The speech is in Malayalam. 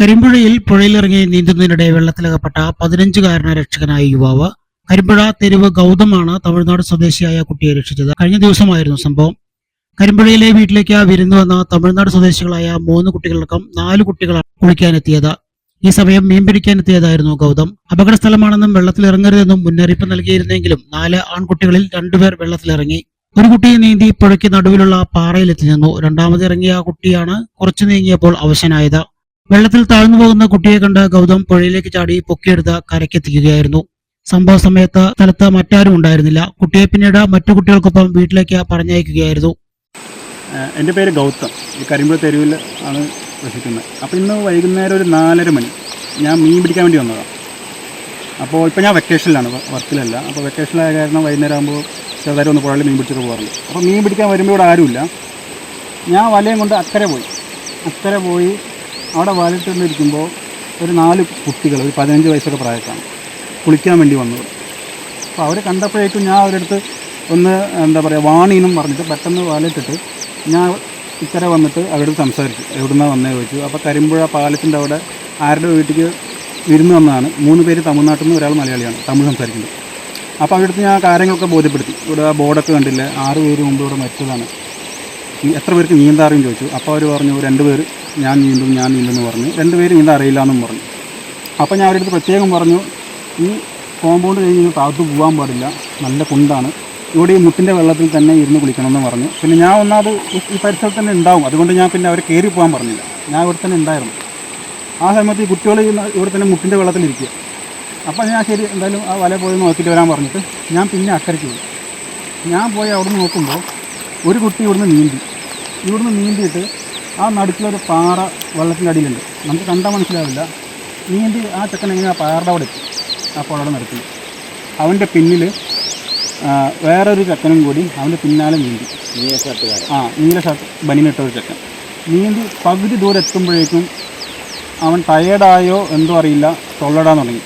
കരിമ്പുഴയിൽ പുഴയിലിറങ്ങി നീന്തുന്നതിനിടെ വെള്ളത്തിലകപ്പെട്ട പതിനഞ്ചുകാരന രക്ഷകനായ യുവാവ് കരിമ്പുഴ തെരുവ് ഗൗതമാണ് തമിഴ്നാട് സ്വദേശിയായ കുട്ടിയെ രക്ഷിച്ചത്. കഴിഞ്ഞ ദിവസമായിരുന്നു സംഭവം. കരിമ്പുഴയിലെ വീട്ടിലേക്ക് വിരുന്നു വന്ന തമിഴ്നാട് സ്വദേശികളായ മൂന്ന് കുട്ടികളടക്കം നാല് കുട്ടികളാണ് കുളിക്കാനെത്തിയത്. ഈ സമയം മീൻ പിടിക്കാനെത്തിയതായിരുന്നു ഗൗതം. അപകട സ്ഥലമാണെന്നും വെള്ളത്തിലിറങ്ങരുതെന്നും മുന്നറിയിപ്പ് നൽകിയിരുന്നെങ്കിലും നാല് ആൺകുട്ടികളിൽ രണ്ടുപേർ വെള്ളത്തിലിറങ്ങി. ഒരു കുട്ടിയെ നീന്തി പുഴയ്ക്ക് നടുവിലുള്ള പാറയിലെത്തി നിന്നു രണ്ടാമത് ഇറങ്ങിയ കുട്ടിയാണ് കുറച്ചു നീങ്ങിയപ്പോൾ അവശനായത്. വെള്ളത്തിൽ താഴ്ന്നു പോകുന്ന കുട്ടിയെ കണ്ട ഗൗതം പുഴയിലേക്ക് ചാടി പൊക്കിയെടുത്ത് കരയ്ക്കെത്തിക്കുകയായിരുന്നു. സംഭവ സമയത്ത് സ്ഥലത്ത് മറ്റാരും ഉണ്ടായിരുന്നില്ല. കുട്ടിയെ പിന്നീട് മറ്റു കുട്ടികൾക്കൊപ്പം വീട്ടിലേക്ക് പറഞ്ഞയക്കുകയായിരുന്നു. എന്റെ പേര് ഗൗതം. ഈ കരിമ്പുഴ തെരുവിൽ ആണ് വസിക്കുന്നത്. അപ്പോൾ ഇന്ന് വൈകുന്നേരം ഒരു നാലര മണി ഞാൻ മീൻ പിടിക്കാൻ വേണ്ടി വന്നതാണ് അപ്പോൾ ഇപ്പോൾ ഞാൻ വെക്കേഷനിലാണ് വർക്കിലല്ല. അപ്പോൾ വെക്കേഷനിലായ കാരണം വൈകുന്നേരം ആകുമ്പോൾ ചെറുതായിട്ട് ഒന്ന് പുഴയിൽ മീൻ പിടിച്ചിട്ട് പോകാറുണ്ട്. അപ്പോൾ മീൻ പിടിക്കാൻ വരുമ്പോൾ ഇവിടെ ആരുമില്ല. ഞാൻ വലയും കൊണ്ട് അക്കരെ പോയി. അക്കരെ പോയി അവിടെ വലയിട്ടിരിക്കുമ്പോൾ ഒരു നാല് കുട്ടികൾ ഒരു പതിനഞ്ച് വയസ്സൊക്കെ പ്രായക്കാണ് കുളിക്കാൻ വേണ്ടി വന്നത് അപ്പോൾ അവരെ കണ്ടപ്പോഴേക്കും ഞാൻ അവരടുത്ത് ഒന്ന് എന്താ പറയുക വാണീന്നും പറഞ്ഞിട്ട് പെട്ടെന്ന് വാലിട്ടിട്ട് ഞാൻ ഇക്കരെ വന്നിട്ട് അവരോട് സംസാരിച്ചു. എവിടുന്നാണ് വന്നേ ചോദിച്ചു. അപ്പോൾ കരിമ്പുഴ പാലത്തിന്റെ അവിടെ ആരുടെ വീട്ടിലേക്ക് വിരുന്ന് വന്നതാണ്. മൂന്ന് പേര് തമിഴ്നാട്ടിൽ നിന്ന് ഒരാൾ മലയാളിയാണ് തമിഴ് സംസാരിക്കുന്നത്. അപ്പോൾ അവിടുത്തെ ഞാൻ കാര്യങ്ങളൊക്കെ ബോധ്യപ്പെടുത്തി. ഇവിടെ ആ ബോർഡൊക്കെ കണ്ടില്ല ആറ് പേര് മുമ്പ് ഇവിടെ മരിച്ചതാണ്. എത്ര പേർക്ക് നീന്താറിയും ചോദിച്ചു. അപ്പോൾ അവർ പറഞ്ഞു രണ്ട് പേര് ഞാൻ നീന്തും ഞാൻ നീന്തുമെന്ന് പറഞ്ഞു. രണ്ടുപേരും പേര് നീന്താൻ അറിയില്ല എന്നും പറഞ്ഞു. അപ്പോൾ ഞാൻ അവരുടെ പ്രത്യേകം പറഞ്ഞു ഈ കോമ്പൗണ്ട് കഴിഞ്ഞ് താഴത്ത് പോകാൻ പാടില്ല. നല്ല കുണ്ടാണ്. ഇവിടെ ഈ മുട്ടിന്റെ വെള്ളത്തിൽ തന്നെ ഇരുന്ന് കുളിക്കണമെന്ന് പറഞ്ഞു. പിന്നെ ഞാൻ ഒന്നാമത് ഈ- പരിസരത്ത് തന്നെ ഉണ്ടാവും. അതുകൊണ്ട് ഞാൻ പിന്നെ അവരെ കയറി പോകാൻ പറഞ്ഞില്ല. ഞാൻ ഇവിടെ തന്നെ ഉണ്ടായിരുന്നു. ആ സമയത്ത് ഈ കുട്ടികൾ ഇവിടെ തന്നെ മുട്ടിന്റെ വെള്ളത്തിലിരിക്കുക അപ്പോൾ ഞാൻ ശരി എന്തായാലും ആ വല പോയി നോക്കിയിട്ട് വരാൻ പറഞ്ഞിട്ട് ഞാൻ പിന്നെ അക്കരയ്ക്ക് പോയി. ഞാൻ പോയി അവിടെ നോക്കുമ്പോൾ ഒരു കുട്ടി ഇവിടുന്ന് നീന്തി. ഇവിടുന്ന് നീന്തിയിട്ട് ആ നടുക്കിലൊരു പാറ വെള്ളത്തിന്റെ അടിയിലുണ്ട്. നമുക്ക് കണ്ടാൽ മനസ്സിലാവില്ല. നീന്തി ആ ചെക്കൻ എങ്ങനെ ആ പാറയുടെ അവിടെ എത്തി. ആ പുഴയുടെ നടുക്കിൽ അവന്റെ പിന്നിൽ വേറൊരു ചെക്കനും കൂടി അവന്റെ പിന്നാലെ നീന്തി. ആ നീല ഷർട്ട് ബനിനിട്ട ഒരു ചെക്കൻ. നീന്തി പകുതി ദൂരം എത്തുമ്പോഴേക്കും അവൻ ടയേർഡായോ എന്തോ അറിയില്ല തൊള്ളടാൻ തുടങ്ങി.